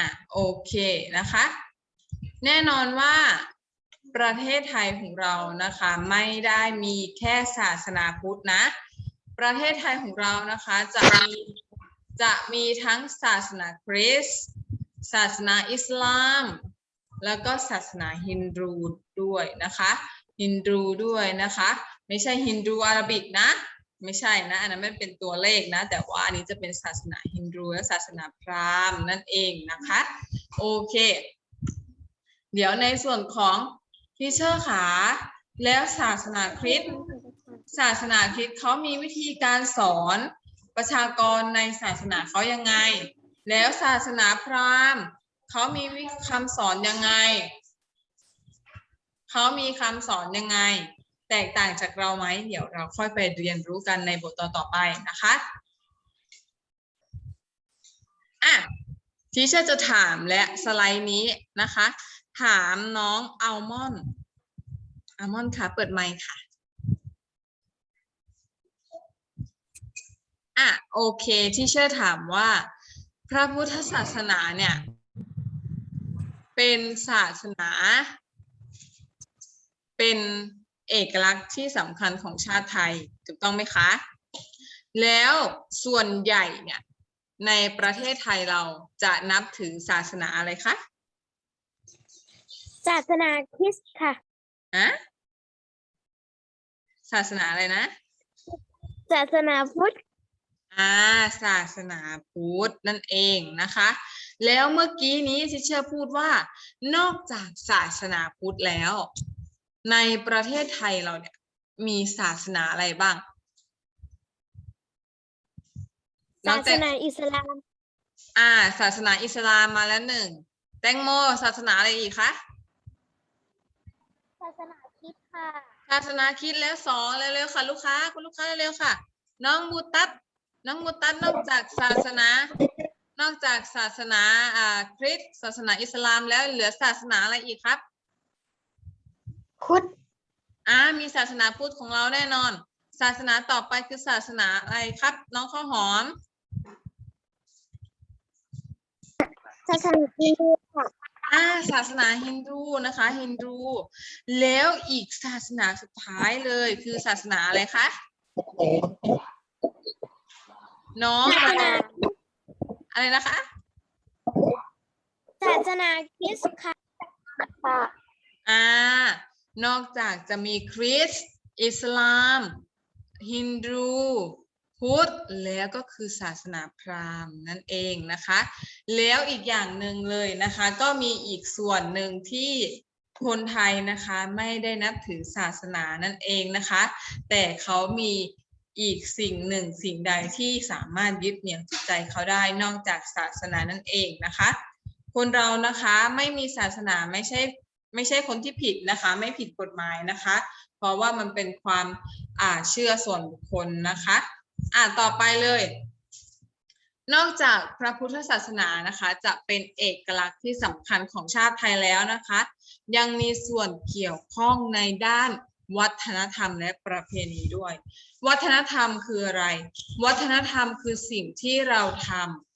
อะโอเคนะคะ แน่นอนว่าประเทศไทยของเรานะคะไม่ได้มีแค่ศาสนาพุทธนะ ประเทศไทยของเรานะคะจะมีจะมีทั้งศาสนาคริสต์ศาสนาอิสลาม แล้วก็ศาสนาฮินดูด้วยนะคะฮินดูด้วยนะคะ ไม่ใช่ฮินดูอาราบิกนะ ไม่ใช่นะ อันนั้นไม่เป็นตัวเลขนะ แต่ว่าอันนี้จะเป็นศาสนาฮินดูและศาสนาพราหมณ์นั่นเองนะคะ โอเค เดี๋ยวในส่วนของทีเชอร์ขาแล้วศาสนาคริสต์ศาสนาคริสต์เขามีวิธีการสอนประชากรในศาสนาเขายังไง แล้วศาสนาพราหมณ์เขามีคำสอนยังไง เขามีคำสอนยังไง แตกต่างจากเราไหมเดี๋ยวเราค่อยไปเรียนรู้กันในบทตอนต่อไปนะคะอะทีเชอร์จะถามและสไลด์นี้นะคะ ถามน้องอัลมอนด์อัลมอนด์ค่ะ เปิดไมค์ค่ะอะโอเคที่เชอร์ถามว่า พระพุทธศาสนาเนี่ย เป็นศาสนา เป็น เอกลักษณ์ที่สำคัญของชาติไทยถูกต้องไหมคะ แล้วส่วนใหญ่เนี่ยในประเทศไทยเราจะนับถือศาสนาอะไรคะศาสนาคริสต์ค่ะอะศาสนาอะไรนะศาสนาพุทธอ่าศาสนาพุทธนั่นเองนะคะ แล้วเมื่อกี้นี้ที่เชื่อพูดว่า นอกจากศาสนาพุทธแล้ว ในประเทศไทยเราเนี่ย มีศาสนาอะไรบ้างนศาอกสจากนาอิสลาม อ่า ศาสนาอิสลามมาแล้วหนึ่ง แตงโม ศาสนาอะไรอีกคะศาสนาคริสต์ค่ะ ศาสนาคริดแล้วสองเร็วๆค่ะ ลูกค้าคุณลูกค้าเร็วๆค่ะ น้องมูตัสน้องมูตัสนอกจากศาสนา นอกจากศาสนาอ่าคริสต์ศาสนาอิสลามแล้วเหลือศาสนาอะไรอีกครับ พุทธอ่ามีศาสนาพุทธของเราแน่นอน ศาสนาต่อไปคือศาสนาอะไรครับ น้องข้าวหอม ศาสนาฮินดูค่ะอ่าศาสนาฮินดูนะคะฮินดูแล้วอีกศาสนาสุดท้ายเลยคือศาสนาอะไรคะน้องศาสนาอะไรนะคะ ศาสนาคริสต์ค่ะอ่า นอกจากจะมีคริสต์อิสลาม ฮินดูพุทธแล้วก็คือศาสนาพราหมณ์นั่นเองนะคะ แล้วอีกอย่างหนึ่งเลยนะคะ ก็มีอีกส่วนหนึ่งที่คนไทยนะคะไม่ได้นับถือศาสนานั่นเองนะคะ แต่เขามีอีกสิ่งหนึ่งสิ่งใดที่สามารถยึดเหนี่ยวจิตใจเขาได้นอกจากศาสนานั่นเองนะคะ คนเรานะคะไม่มีศาสนาไม่ใช่ ไม่ใช่คนที่ผิดนะคะ ไม่ผิดกฎหมายนะคะ เพราะว่ามันเป็นความอ่าเชื่อส่วนบุคคลนะคะอ่าต่อไปเลย นอกจากพระพุทธศาสนานะคะ จะเป็นเอกลักษณ์ที่สำคัญของชาติไทยแล้วนะคะ ยังมีส่วนเกี่ยวข้องในด้านวัฒนธรรมและประเพณีด้วย วัฒนธรรมคืออะไร วัฒนธรรมคือสิ่งที่เราทำ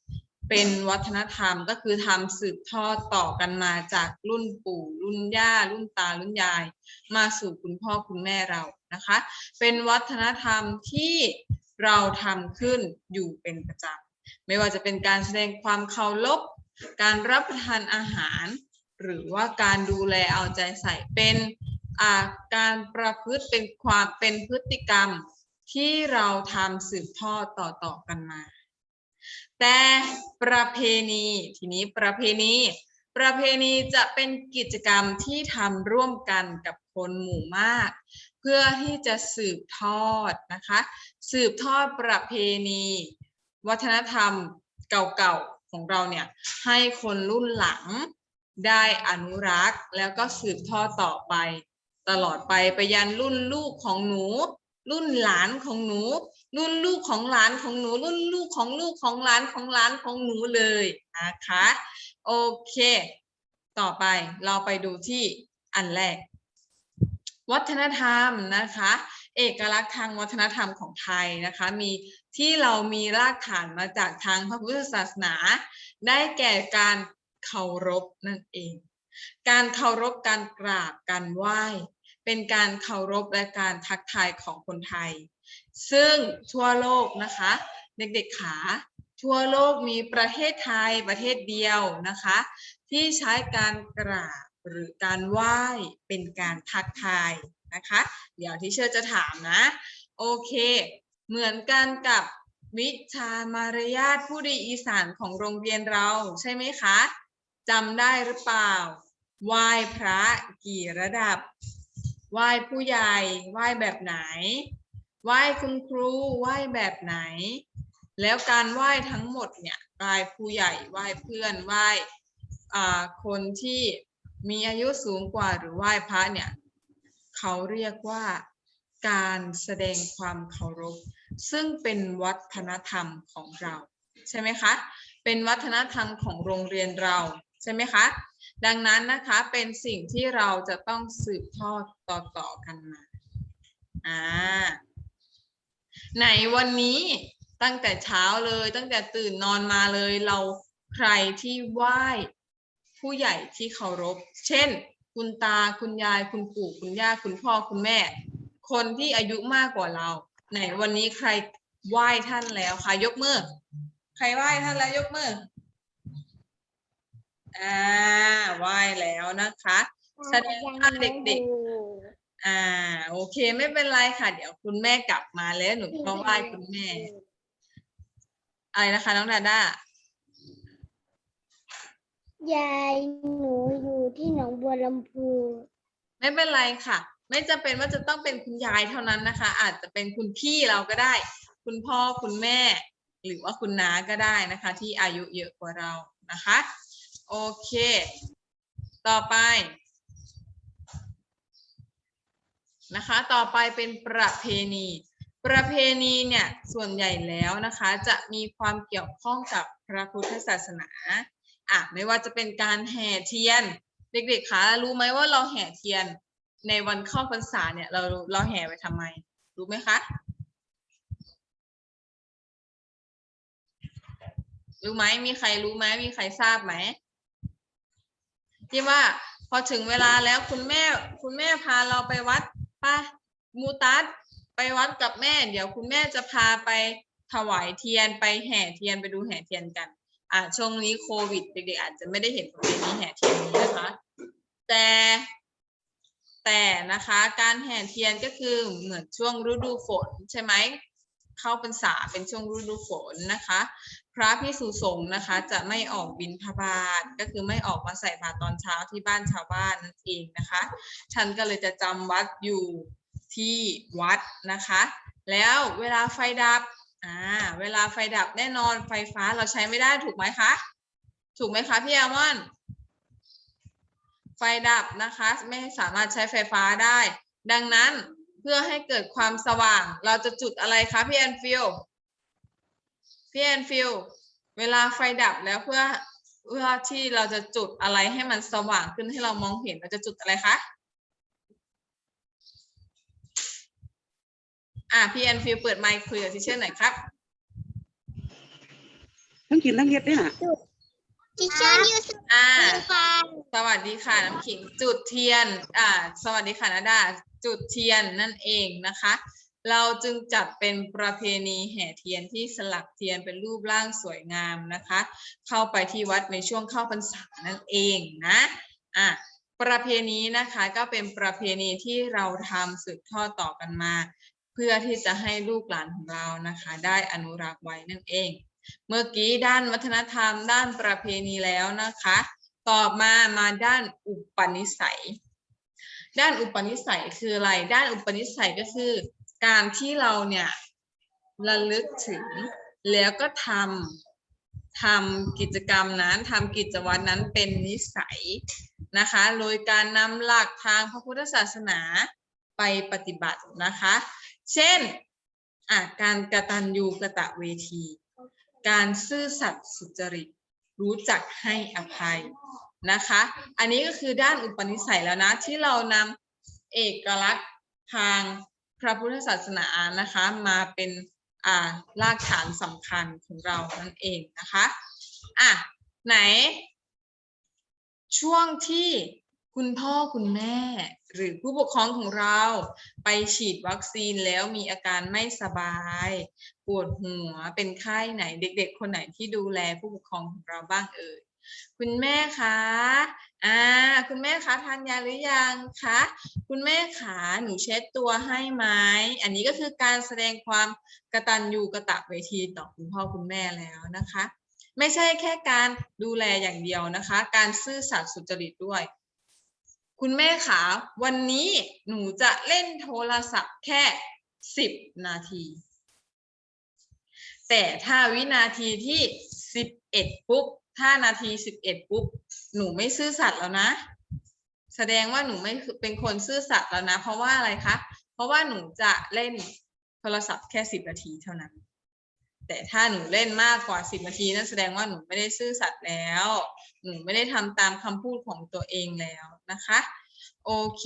เป็นวัฒนธรรมก็คือทำสืบทอดต่อกันมาจากรุ่นปู่ รุ่นย่า รุ่นตา รุ่นยาย มาสู่คุณพ่อคุณแม่เรานะคะ เป็นวัฒนธรรมที่เราทำขึ้นอยู่เป็นประจำไม่ว่าจะเป็นการแสดงความเคารพการรับประทานอาหาร หรือว่าการดูแลเอาใจใส่เป็นาการประพฤติเป็นความเป็นพฤติกรรมที่เราทำสืบทอดต่อๆกันมา แต่ประเพณีทีนี้ประเพณี ประเพณีจะเป็นกิจกรรมที่ทำร่วมกันกับคนหมู่มาก เพื่อที่จะสืบทอดนะคะ สืบทอดประเพณี วัฒนธรรมเก่าๆของเราเนี่ยให้คนรุ่นหลังได้อนุรักษ์แล้วก็สืบทอดต่อไป ตลอดไปไปยันรุ่นลูกของหนู รุ่นหลานของหนู รุ่นลูกของหลานของหนู รุ่นลูกของลูกของหลานของหลานของหนูเลยนะคะโอเค ต่อไปเราไปดูที่อันแรก วัฒนธรรมนะคะ เอกลักษณ์ทางวัฒนธรรมของไทยนะคะ มีที่เรามีรากฐานมาจากทางพระพุทธศาสนา ได้แก่การเคารพนั่นเอง การเคารพการกราบการไหว้ เป็นการเคารพและการทักทายของคนไทย ซึ่งทั่วโลกนะคะ เด็กๆขาทั่วโลกมีประเทศไทยประเทศเดียวนะคะ ที่ใช้การกราบหรือการไหว้เป็นการทักทายนะคะ เดี๋ยวที่เชื่อจะถามนะ โอเค เหมือนกันกับวิชามารยาทผู้ดีอีสานของโรงเรียนเราใช่ไหมคะจำได้หรือเปล่าไหว้พระกี่ระดับ ไหว้ผู้ใหญ่ไหว้แบบไหน ไหว้คุณครูไหว้แบบไหน แล้วการไหว้ทั้งหมดเนี่ยไหว้ผู้ใหญ่ไหว้เพื่อนไหว้คนที่มีอายุสูงกว่าหรือไหว้พระเนี่ยเขาเรียกว่าการแสดงความเคารพ ซึ่งเป็นวัฒนธรรมของเรา ใช่ไหมคะ เป็นวัฒนธรรมของโรงเรียนเรา ใช่ไหมคะ ดังนั้นนะคะเป็นสิ่งที่เราจะต้องสืบทอดต่อๆกันมาอ่าไหนวันนี้ตั้งแต่เช้าเลย ตั้งแต่ตื่นนอนมาเลยเราใครที่ไหว้ผู้ใหญ่ที่เคารพ เช่น คุณตาคุณยายคุณปู่คุณย่าคุณพ่อคุณแม่ คนที่อายุมากกว่าเรา ไหนวันนี้ใครไหว้ท่านแล้วคะยกมือ ใครไหว้ท่านแล้วยกมือ อ่าไหว้แล้วนะคะ แสดงว่าเด็กๆ อ่า โอเคไม่เป็นไรค่ะ เดี๋ยวคุณแม่กลับมาแล้วหนูก็ไหว้คุณแม่ อะไรนะคะ น้องดาด้ายายหนูอยู่ที่หนองบัวลำพูไม่เป็นไรค่ะ ไม่จำเป็นว่าจะต้องเป็นคุณยายเท่านั้นนะคะ อาจจะเป็นคุณพี่เราก็ได้ คุณพ่อคุณแม่ หรือว่าคุณน้าก็ได้นะคะ ที่อายุเยอะกว่าเรานะคะ โอเค ต่อไป นะคะ ต่อไปเป็นประเพณี ประเพณีเนี่ยส่วนใหญ่แล้วนะคะจะมีความเกี่ยวข้องกับพระพุทธศาสนาอะไม่ว่าจะเป็นการแห่เทียน เด็กๆคะรู้ไหมว่าเราแห่เทียนในวันเข้าพรรษาเนี่ยเราเราแห่ไปทำไม รู้ไหมคะรู้ไหมมีใครรู้ไหมมีใครทราบไหม ที่ว่าพอถึงเวลาแล้วคุณแม่คุณแม่พาเราไปวัดป่ะมูตัสไปวัดกับแม่ เดี๋ยวคุณแม่จะพาไปถวายเทียนไปแห่เทียนไปดูแห่เทียนกัน อ่าช่วงนี้โควิดเด็กๆอาจจะไม่ได้เห็นประเพณีแห่เทียนนี้นะคะ แต่แต่นะคะการแห่เทียนก็คือเหมือนช่วงฤดูฝนใช่ไหมเข้าพรรษาเป็นช่วงฤดูฝนนะคะ พระพิสุสงฆ์นะคะ จะไม่ออกบิณฑบาตก็คือไม่ออกมาใส่บาตรตอนเช้าที่บ้านชาวบ้านนั่นเองนะคะ ฉันก็เลยจะจำวัดอยู่ที่วัดนะคะ แล้วเวลาไฟดับอ่าเวลาไฟดับแน่นอนไฟฟ้าเราใช้ไม่ได้ถูกไหมคะถูกไหมคะพี่แอลมอนไฟดับนะคะ ไม่สามารถใช้ไฟฟ้าได้ ดังนั้นเพื่อให้เกิดความสว่าง เราจะจุดอะไรคะพี่แอนฟิล พี่แอนฟิลเวลาไฟดับแล้วเพื่อเพื่อที่เราจะจุดอะไรให้มันสว่างขึ้นให้เรามองเห็นเราจะจุดอะไรคะอะพี่แอนฟิลเปิดไมค์คุยกับทิเชอร์หน่อยครับทั้งกินทั้งเฮ็ดเนี่ยน่ะทิเชอร์นิวส์อ่าค่ะสวัสดีค่ะน้ำขิงจุดเทียน อ่า สวัสดีค่ะนาดาจุดเทียนนั่นเองนะคะ เราจึงจัดเป็นประเพณีแห่เทียนที่สลักเทียนเป็นรูปร่างสวยงามนะคะ เข้าไปที่วัดในช่วงเข้าพรรษานั่นเองนะอะประเพณีนะคะก็เป็นประเพณีที่เราทำสืบทอดต่อกันมา เพื่อที่จะให้ลูกหลานของเรานะคะ ได้อนุรักษ์ไว้นั่นเอง เมื่อกี้ด้านวัฒนธรรม ด้านประเพณีแล้วนะคะ ต่อมามาด้านอุปนิสัย ด้านอุปนิสัยคืออะไร ด้านอุปนิสัยก็คือ การที่เราเนี่ยระลึกถึงแล้วก็ทำทำกิจกรรมนั้นทำกิจวัตรนั้นเป็นนิสัยนะคะโดยการนำหลักทางพระพุทธศาสนาไปปฏิบัตินะคะ เช่นอะการกตัญญูกะตะเวที การซื่อสัตย์สุจริต รู้จักให้อภัยนะคะ อันนี้ก็คือด้านอุปนิสัยแล้วนะ ที่เรานำเอกลักษณ์ทาง ระพุทธศาสนานะคะมาเป็นอ่ารากฐานสำคัญของเรานั่นเองนะคะอะไหน ช่วงที่คุณพ่อคุณแม่ หรือผู้ปกครองของเรา ไปฉีดวัคซีนแล้วมีอาการไม่สบาย ปวดหัวเป็นไข้ไหนเด็ก ๆ คนไหนที่ดูแลผู้ปกครองของเราบ้างเอ่ยคุณแม่คะ อ่าคุณแม่คะทานยาหรือยังคะคุณแม่ขาหนูเช็ดตัวให้ไหมอันนี้ก็คือการแสดงความกตัญญูกตเวทีต่อคุณพ่อคุณแม่แล้วนะคะ ไม่ใช่แค่การดูแลอย่างเดียวนะคะ การซื่อสัตย์สุจริตด้วย คุณแม่ขาวันนี้หนูจะเล่นโทรศัพท์แค่สิบนาที แต่ถ้าวินาทีที่สิบเอ็ดปุ๊บถ้านาทีสิบเอ็ดปุ๊บ หนูไม่ซื่อสัตย์แล้วนะ แสดงว่าหนูไม่เป็นคนซื่อสัตย์แล้วนะ เพราะว่าอะไรคะ เพราะว่าหนูจะเล่นโทรศัพท์แค่สิบนาทีเท่านั้น แต่ถ้าหนูเล่นมากกว่าสิบนาทีนั่นแสดงว่าหนูไม่ได้ซื่อสัตย์แล้ว หนูไม่ได้ทำตามคำพูดของตัวเองแล้วนะคะโอเค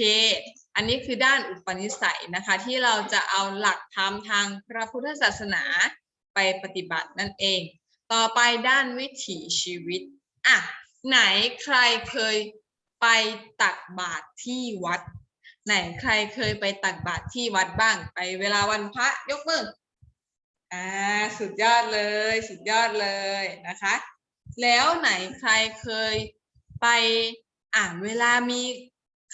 อันนี้คือด้านอุปนิสัยนะคะ ที่เราจะเอาหลักธรรมทางพระพุทธศาสนาไปปฏิบัตินั่นเอง ต่อไปด้านวิถีชีวิต อะ ไหนใครเคยไปตักบาตรที่วัด ไหนใครเคยไปตักบาตรที่วัดบ้าง ไปเวลาวันพระยกมืออ่าสุดยอดเลย สุดยอดเลยนะคะ แล้วไหนใครเคยไปอ่าเวลามี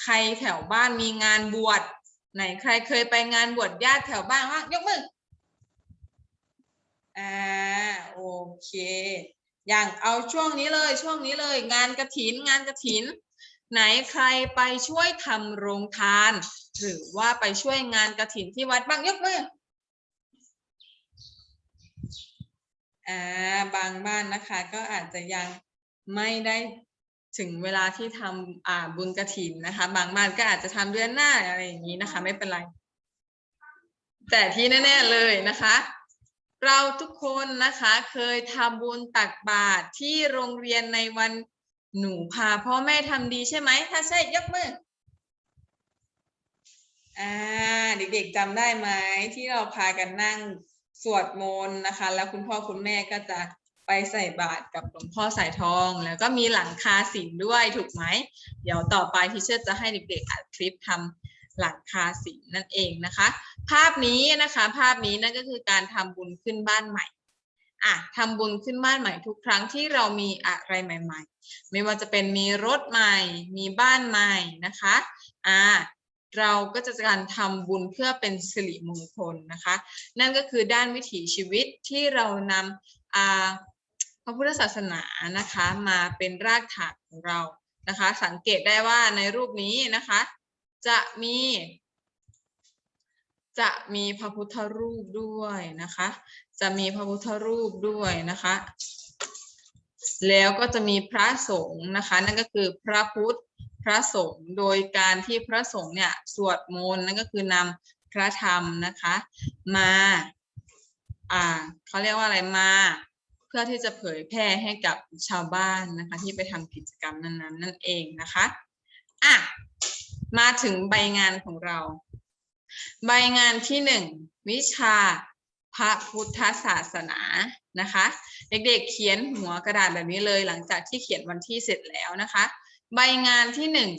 ใครแถวบ้านมีงานบวชไหนใครเคยไปงานบวชญาติแถวบ้านว่างยกมืออ่าโอเค อย่างเอาช่วงนี้เลยช่วงนี้เลย งานกระถินงานกระถิน ไหนใครไปช่วยทำโรงทาน หรือว่าไปช่วยงานกระถินที่วัดบ้างยกมืออ่าบางบ้านนะคะ ก็อาจจะยังไม่ได้ถึงเวลาที่ทำอ่าบุญกระถินนะคะ บางบ้านก็อาจจะทำเดือนหน้าอะไรอย่างนี้นะคะ ไม่เป็นไร แต่ที่แน่ ๆเลยนะคะ เราทุกคนนะคะเคยทำบุญตักบาตรที่โรงเรียนในวันหนูพาพ่อแม่ทำดีใช่ไหม ถ้าใช่ยกมือ อ่าเด็กๆจำได้ไหมที่เราพากันนั่งสวดมนต์นะคะ แล้วคุณพ่อคุณแม่ก็จะไปใส่บาตรกับหลวงพ่อสายทอง แล้วก็มีหลังคาสินด้วยถูกไหม เดี๋ยวต่อไปที่เชื่อจะให้เด็กๆอัดคลิปทำ หลังคาสินนั่นเองนะคะ ภาพนี้นะคะภาพนี้นั่นก็คือการทำบุญขึ้นบ้านใหม่อะทำบุญขึ้นบ้านใหม่ทุกครั้งที่เรามีอะไรใหม่ ๆ ไม่ว่าจะเป็นมีรถใหม่ มีบ้านใหม่นะคะอ่าเราก็จะการทำบุญเพื่อเป็นสิริมงคลนะคะ นั่นก็คือด้านวิถีชีวิตที่เรานำพระพุทธศาสนานะคะมาเป็นรากฐานของเรานะคะ สังเกตได้ว่าในรูปนี้นะคะ จะมี จะมีพระพุทธรูปด้วยนะคะ จะมีพระพุทธรูปด้วยนะคะ แล้วก็จะมีพระสงฆ์นะคะ นั่นก็คือพระพุทธพระสงฆ์โดยการที่พระสงฆ์เนี่ยสวดมนต์นั่นก็คือนำพระธรรมนะคะ มาอ่าเขาเรียกว่าอะไรมาเพื่อที่จะเผยแพร่ให้กับชาวบ้านนะคะ ที่ไปทำกิจกรรมนั้นๆ นั่นเองนะคะอะ มาถึงใบงานของเรา ใบงานที่หนึ่งวิชาพระพุทธศาสนานะคะ เด็กๆเขียนหัวกระดาษแบบนี้เลยหลังจากที่เขียนวันที่เสร็จแล้วนะคะ ใบงานที่หนึ่ง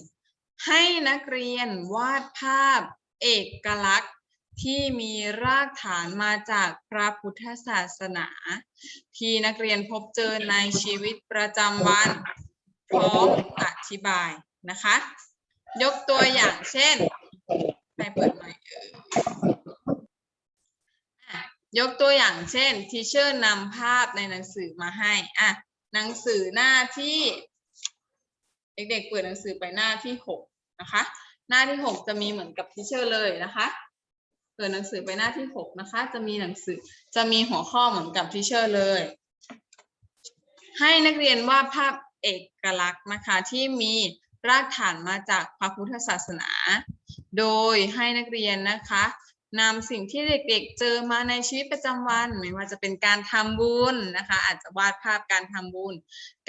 ให้นักเรียนวาดภาพเอกลักษณ์ที่มีรากฐานมาจากพระพุทธศาสนา ที่นักเรียนพบเจอในชีวิตประจำวันพร้อมอธิบายนะคะ ยกตัวอย่างเช่นใครเปิดไมค์เอ่ยอะยกตัวอย่างเช่นทีเชอร์นำภาพในหนังสือมาให้อะหนังสือหน้าที่ เด็กๆเปิดหนังสือไปหน้าที่หกนะคะ หน้าที่หกจะมีเหมือนกับทีเชอร์เลยนะคะเปิดหนังสือไปหน้าที่หกนะคะ จะมีหนังสือจะมีหัวข้อเหมือนกับทีเชอร์เลย ให้นักเรียนวาดภาพเอกลักษณ์นะคะที่มี รากฐานมาจากพระพุทธศาสนา โดยให้นักเรียนนะคะนำสิ่งที่เด็กๆ เจอมาในชีวิตประจำวัน ไม่ว่าจะเป็นการทำบุญนะคะ อาจจะวาดภาพการทำบุญ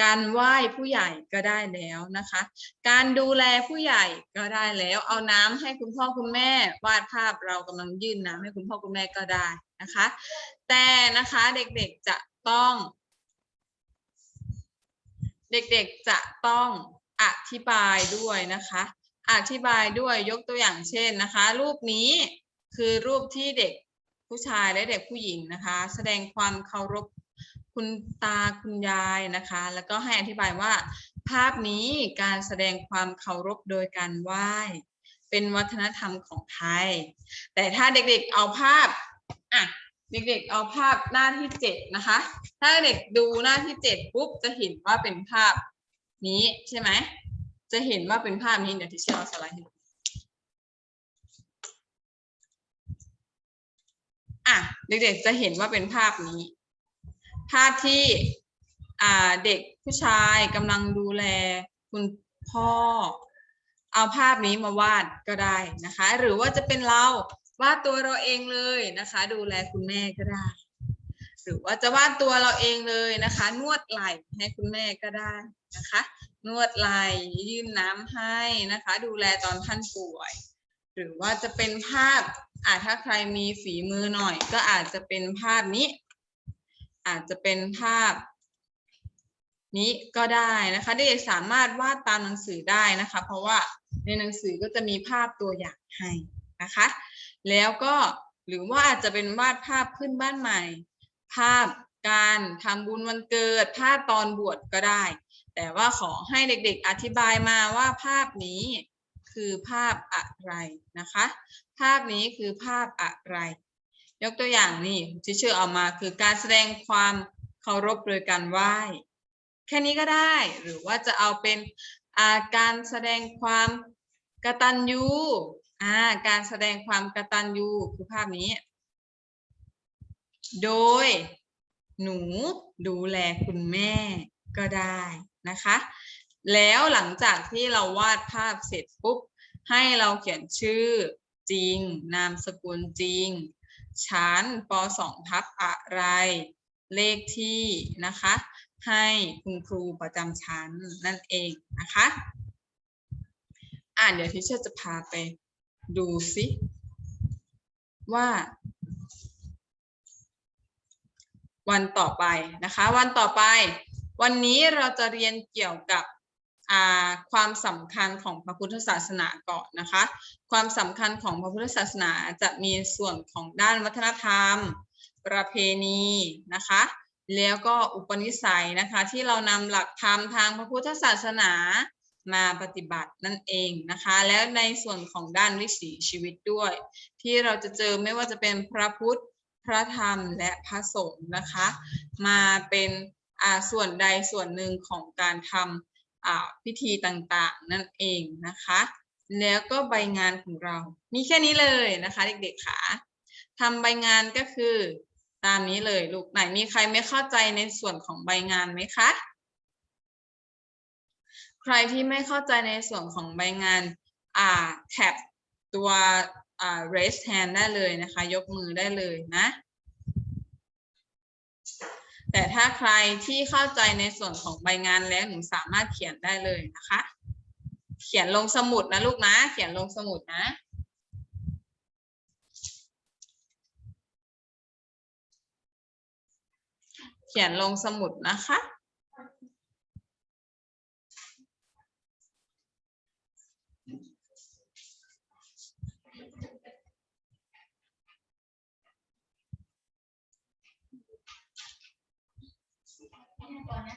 การไหว้ผู้ใหญ่ก็ได้แล้วนะคะ การดูแลผู้ใหญ่ก็ได้แล้ว เอาน้ำให้คุณพ่อคุณแม่ วาดภาพเรากำลังยื่นน้ำให้คุณพ่อคุณแม่ก็ได้นะคะ แต่นะคะเด็กๆจะต้อง เด็กๆจะต้อง อธิบายด้วยนะคะ อธิบายด้วยยกตัวอย่างเช่นนะคะ รูปนี้คือรูปที่เด็กผู้ชายและเด็กผู้หญิงนะคะ แสดงความเคารพคุณตาคุณยายนะคะ แล้วก็ให้อธิบายว่า ภาพนี้การแสดงความเคารพโดยการไหว้ เป็นวัฒนธรรมของไทย แต่ถ้าเด็กๆเอาภาพอะเด็กๆเอาภาพหน้าที่เจ็ดนะคะ ถ้าเด็กดูหน้าที่เจ็ดปุ๊บจะเห็นว่าเป็นภาพ นี้ใช่ไหม จะเห็นว่าเป็นภาพนี้เดี๋ยวที่เชื่อเอาสไลด์ให้ดูอะเด็กๆจะเห็นว่าเป็นภาพนี้ ภาพที่อ่าเด็กผู้ชายกำลังดูแลคุณพ่อ เอาภาพนี้มาวาดก็ได้นะคะ หรือว่าจะเป็นเราวาดตัวเราเองเลยนะคะ ดูแลคุณแม่ก็ได้ หรือว่าจะวาดตัวเราเองเลยนะคะ นวดไหล่ให้คุณแม่ก็ได้นะคะ นวดไหล่ยื่นน้ำให้นะคะ ดูแลตอนท่านป่วย หรือว่าจะเป็นภาพอ่าถ้าใครมีฝีมือหน่อย ก็อาจจะเป็นภาพนี้ อาจจะเป็นภาพ นี้ก็ได้นะคะเด็กสามารถวาดตามหนังสือได้นะคะ เพราะว่าในหนังสือก็จะมีภาพตัวอย่างให้นะคะ แล้วก็หรือว่าอาจจะเป็นวาดภาพขึ้นบ้านใหม่ ภาพการทำบุญวันเกิด ภาพตอนบวชก็ได้ แต่ว่าขอให้เด็กๆอธิบายมาว่าภาพนี้คือภาพอะไรนะคะ ภาพนี้คือภาพอะไร ยกตัวอย่างนี่ที่ชื่อเอามาคือการแสดงความเคารพโดยการไหว้ แค่นี้ก็ได้ หรือว่าจะเอาเป็นอาการแสดงความกระตัญญูอ่าการแสดงความกระตัญญูคือภาพนี้ โดยหนูดูแลคุณแม่ก็ได้นะคะ แล้วหลังจากที่เราวาดภาพเสร็จปุ๊บ ให้เราเขียนชื่อจริง นามสกุลจริง ชั้นป .2 ทับอะไร เลขที่นะคะ ให้คุณครูประจำชั้นนั่นเองนะคะ อ่านเดี๋ยวทิเชอร์จะพาไปดูซิว่า วันต่อไปนะคะ วันต่อไป วันนี้เราจะเรียนเกี่ยวกับความสำคัญของพระพุทธศาสนาก่อนนะคะ ความสำคัญของพระพุทธศาสนาจะมีส่วนของด้านวัฒนธรรม ประเพณีนะคะ แล้วก็อุปนิสัยนะคะ ที่เรานำหลักธรรมทางพระพุทธศาสนามาปฏิบัตินั่นเองนะคะ แล้วในส่วนของด้านวิถีชีวิตด้วย ที่เราจะเจอไม่ว่าจะเป็นพระพุทธ พระธรรมและพระสงฆ์นะคะ มาเป็นอ่าส่วนใดส่วนหนึ่งของการทำอ่าพิธีต่างๆ นั่นเองนะคะ แล้วก็ใบงานของเรา มีแค่นี้เลยนะคะ เด็กๆค่ะทำใบงานก็คือตามนี้เลยลูกไหนมีใครไม่เข้าใจในส่วนของใบงานไหมคะ ใครที่ไม่เข้าใจในส่วนของใบงานอ่าแท็บตัว อ่า raise hand ได้เลยนะคะ ยกมือได้เลยนะ แต่ถ้าใครที่เข้าใจในส่วนของใบงานแล้วหนูสามารถเขียนได้เลยนะคะ เขียนลงสมุดนะลูกนะ เขียนลงสมุดนะเขียนลงสมุดนะคะ personas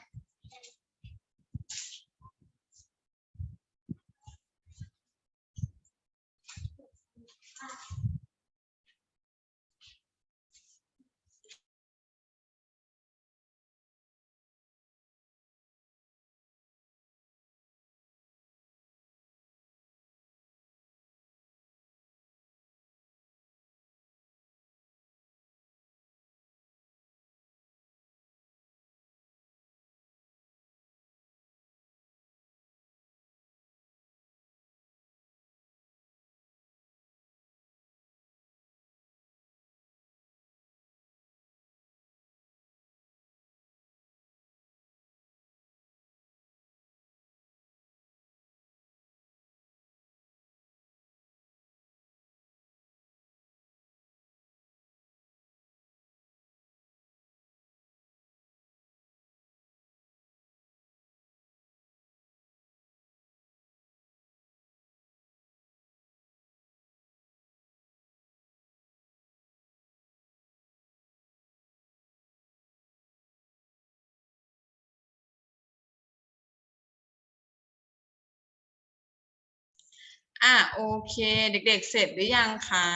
อะโอเค เด็ก ๆ เสร็จหรือยังคะ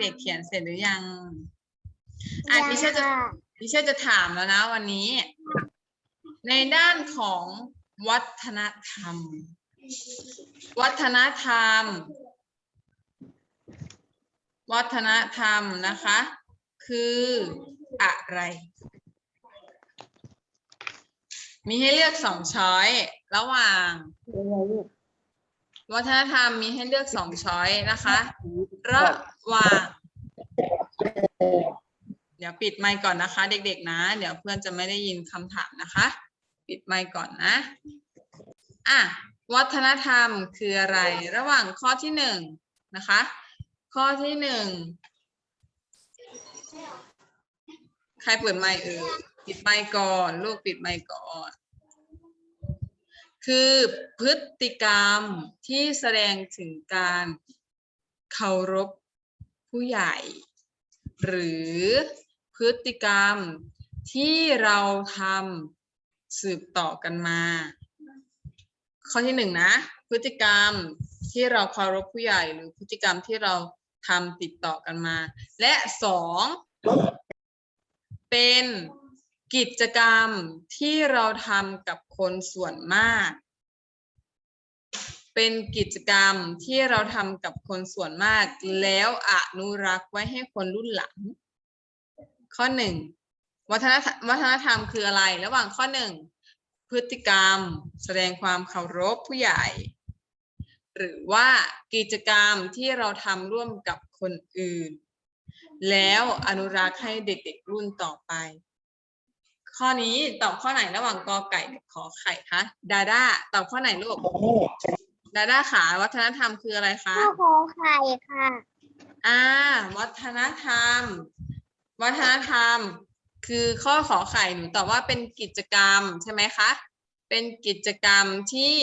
เด็ก ๆ เขียนเสร็จหรือยังอะยังดิเชอร์จะค่ะดิเชอร์จะถามแล้วนะวันนี้ ในด้านของวัฒนธรรม วัฒนธรรม วัฒนธรรมนะคะ คืออะไร มีให้เลือกสองช้อย ระหว่าง วัฒนธรรมมีให้เลือกสองช้อยนะคะ ระหว่าง เดี๋ยวปิดไมค์ก่อนนะคะ เด็กๆนะ เดี๋ยวเพื่อนจะไม่ได้ยินคำถามนะคะ ปิดไมค์ก่อนนะ อะ วัฒนธรรมคืออะไร ระหว่างข้อที่หนึ่งนะคะ ข้อที่หนึ่งใครเปิดไมค์เออปิดไมค์ก่อน ลูกปิดไมค์ก่อน คือพฤติกรรมที่แสดงถึงการเคารพผู้ใหญ่ หรือพฤติกรรมที่เราทำสืบต่อกันมา ข้อที่หนึ่งนะ พฤติกรรมที่เราเคารพผู้ใหญ่ หรือพฤติกรรมที่เราทำติดต่อกันมา และสองเป็น กิจกรรมที่เราทำกับคนส่วนมาก เป็นกิจกรรมที่เราทำกับคนส่วนมาก แล้วอนุรักษ์ไว้ให้คนรุ่นหลัง ข้อหนึ่งวัฒนธรรมวัฒนธรรมคืออะไร ระหว่างข้อหนึ่งพฤติกรรม แสดงความเคารพผู้ใหญ่ หรือว่ากิจกรรมที่เราทำร่วมกับคนอื่น แล้วอนุรักษ์ให้เด็กๆรุ่นต่อไป ข้อนี้ตอบข้อไหนระหว่างกอไก่กับขอไข่คะดาด้าตอบข้อไหนลูกดาด้าขาวัฒนธรรมคืออะไรคะข้าวโคไข่ค่ะอ่าวัฒนธรรม วัฒนธรรม คือข้อขอไข่หนูตอบว่าเป็นกิจกรรมใช่ไหมคะเป็นกิจกรรมที่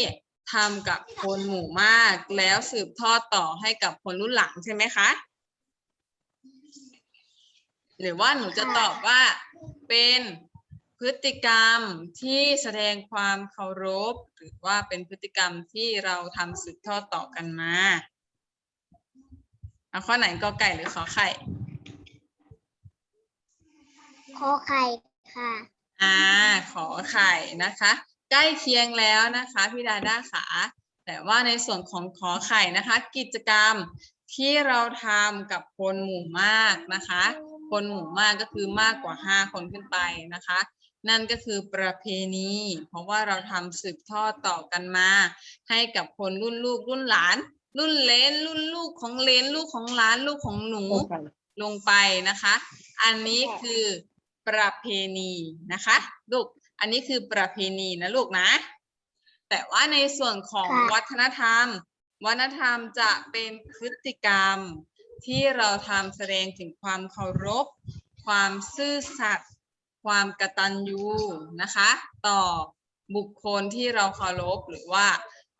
ทำกับคนหมู่มาก แล้วสืบทอดต่อให้กับคนรุ่นหลังใช่ไหมคะหรือว่าหนูจะตอบว่าเป็น พฤติกรรมที่แสดงความเคารพ หรือว่าเป็นพฤติกรรมที่เราทำสืบทอดต่อกันมาเอาข้อไหนกอไก่หรือขอไข่โคไข่ค่ะอ่าขอไข่นะคะ ใกล้เคียงแล้วนะคะพี่ดาด้าขาแต่ว่าในส่วนของขอไข่นะคะ กิจกรรมที่เราทำกับคนหมู่มากนะคะ คนหมู่มากก็คือมากกว่าห้าคนขึ้นไปนะคะ นั่นก็คือประเพณี เพราะว่าเราทำสืบทอดต่อกันมา ให้กับคนรุ่นลูกรุ่นหลาน รุ่นเลนรุ่นลูกของเลนลูกของหลานลูกของหนูลงไปนะคะ อันนี้คือประเพณีนะคะลูกอันนี้คือประเพณีนะลูกนะ แต่ว่าในส่วนของค่ะวัฒนธรรม วัฒนธรรมจะเป็นพฤติกรรมที่เราทำแสดงถึงความเคารพ ความซื่อสัตย์ ความกตัญญูนะคะ ต่อบุคคลที่เราเคารพหรือว่า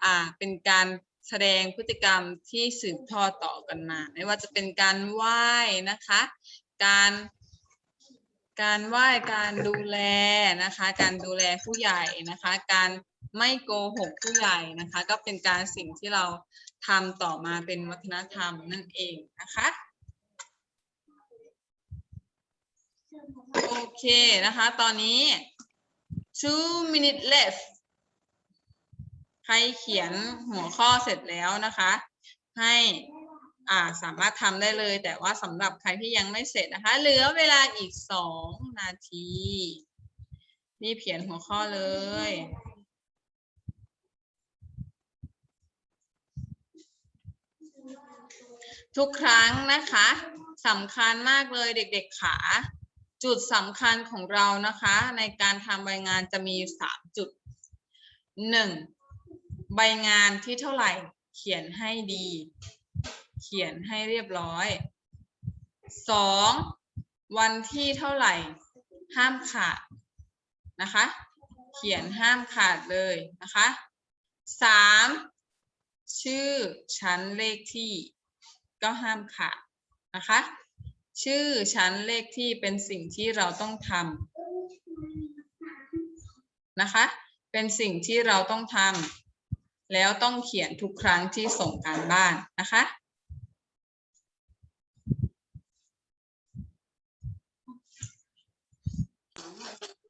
อ่าเป็นการแสดงพฤติกรรมที่สืบทอดต่อกันมา ไม่ว่าจะเป็นการไหว้นะคะ การการไหว้การดูแลนะคะ การดูแลผู้ใหญ่นะคะ การไม่โกหกผู้ใหญ่นะคะ ก็เป็นการสิ่งที่เราทำต่อมาเป็นวัฒนธรรมนั่นเองนะคะ โอเคนะคะ ตอนนี้ two minutes left ใครเขียนหัวข้อเสร็จแล้วนะคะ ให้อ่าสามารถทำได้เลย แต่ว่าสำหรับใครที่ยังไม่เสร็จนะคะ เหลือเวลาอีกสองนาทีรีบเขียนหัวข้อเลยทุกครั้งนะคะสำคัญมากเลยเด็กๆขา จุดสำคัญของเรานะคะ ในการทำใบงานจะมีสามจุดหนึ่งใบงานที่เท่าไหร่เขียนให้ดี เขียนให้เรียบร้อยสองวันที่เท่าไหร่ ห้ามขาดนะคะ เขียนห้ามขาดเลยนะคะสามชื่อชั้นเลขที่ก็ห้ามขาดนะคะ ชื่อชั้นเลขที่เป็นสิ่งที่เราต้องทำนะคะ เป็นสิ่งที่เราต้องทแล้วต้องเขียนทุกครั้งที่ส่งการบ้านนะคะ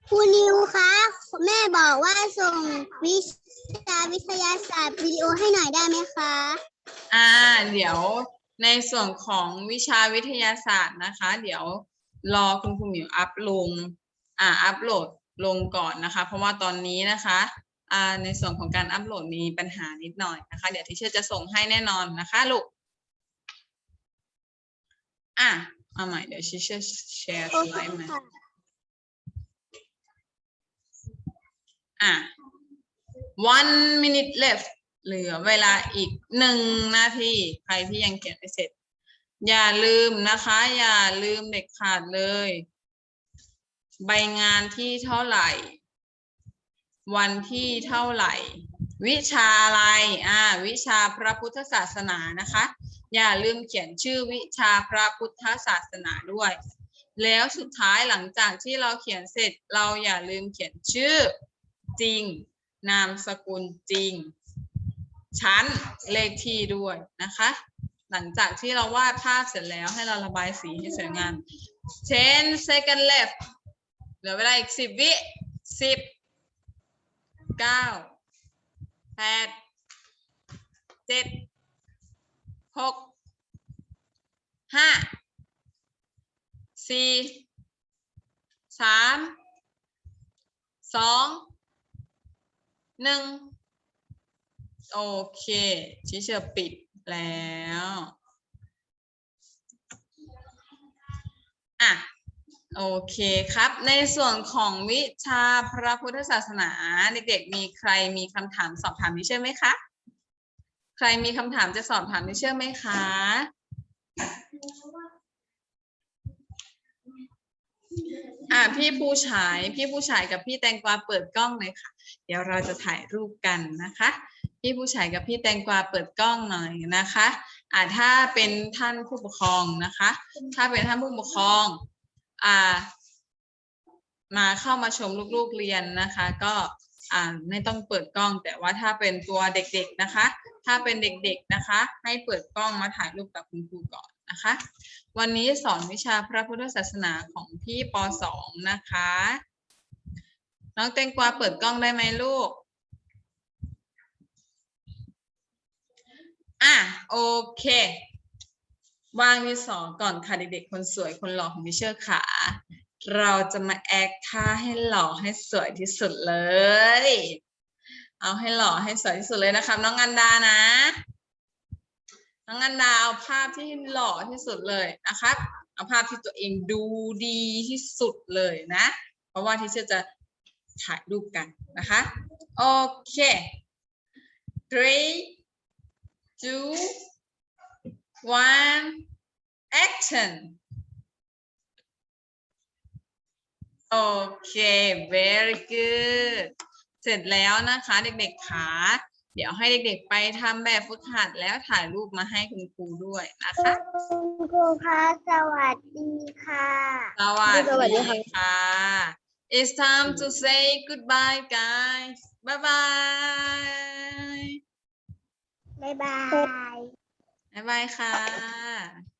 ครูนิวคะแม่บอกว่าส่งวิชาวิทยาศาสตร์วิดีโอให้หน่อยได้ไหมคะ อ่า เดี๋ยว ในส่วนของวิชาวิทยาศาสตร์นะคะ เดี๋ยวรอคุณครูหมิวอัพลงอ่าอัพโหลดลงก่อนนะคะ เพราะว่าตอนนี้นะคะอ่าในส่วนของการอัพโหลดมีปัญหานิดหน่อยนะคะ เดี๋ยวที่เชื่อจะส่งให้แน่นอนนะคะลูกอะเอาใหม่เดี๋ยวชิเชื่อแชร์สไลด์มาอะ one minute left เหลือเวลาอีกหนึ่งนาที ใครที่ยังเขียนไม่เสร็จ อย่าลืมนะคะ อย่าลืมเด็กขาดเลย ใบงานที่เท่าไหร่ วันที่เท่าไหร่ วิชาอะไร อ่า วิชาพระพุทธศาสนานะคะ อย่าลืมเขียนชื่อวิชาพระพุทธศาสนาด้วย แล้วสุดท้ายหลังจากที่เราเขียนเสร็จ เราอย่าลืมเขียนชื่อจริง นามสกุลจริง ชั้นเลขที่ด้วยนะคะ หลังจากที่เราวาดภาพเสร็จแล้วให้เราระบายสีให้สวยงาม10 second left เหลือเวลาอีก10วิ10 9 8 7 6 5สี่สามสองหนึ่ง โอเคชิเชอร์ปิดแล้วอะโอเคครับ ในส่วนของวิชาพระพุทธศาสนาเด็กๆมีใครมีคำถามสอบถามดิเชอร์ไหมคะ ใครมีคำถามจะสอบถามดิเชอร์ไหมคะ อะพี่ผู้ชาย พี่ผู้ชายกับพี่แตงกวาเปิดกล้องเลยค่ะ เดี๋ยวเราจะถ่ายรูปกันนะคะ พี่ผู้ชายกับพี่แตงกวาเปิดกล้องหน่อยนะคะอ่าถ้าเป็นท่านผู้ปกครองนะคะ ถ้าเป็นท่านผู้ปกครองอ่ามาเข้ามาชมลูกๆเรียนนะคะ ก็อ่าไม่ต้องเปิดกล้อง แต่ว่าถ้าเป็นตัวเด็กๆนะคะ ถ้าเป็นเด็กๆนะคะ ให้เปิดกล้องมาถ่ายรูปกับคุณครูก่อนนะคะ วันนี้สอนวิชาพระพุทธศาสนาของพี่ป .2 นะคะ น้องแตงกวาเปิดกล้องได้ไหมลูก อะโอเควางที่สองก่อนค่ะเด็กๆ คนสวยคนหล่อของมิเชอร์ขาเราจะมาแอคท่าให้หล่อให้สวยที่สุดเลย เอาให้หล่อให้สวยที่สุดเลยนะครับน้องอันดานะ น้องอันดาเอาภาพที่หล่อที่สุดเลยนะครับ เอาภาพที่ตัวเองดูดีที่สุดเลยนะ เพราะว่าที่เชอร์จะถ่ายรูปกันนะคะ โอเค three two one action โอเค very good เสร็จแล้วนะคะเด็กๆขาเดี๋ยวให้เด็กๆไปทำแบบฝึกหัดแล้วถ่ายรูปมาให้คุณครูด้วยนะคะ คุณครูคะสวัสดีค่ะสวัสสวัสดีดีค่ะค่ะ It's time to say goodbye guys bye bye บ๊ายบาย บ๊ายบายค่ะ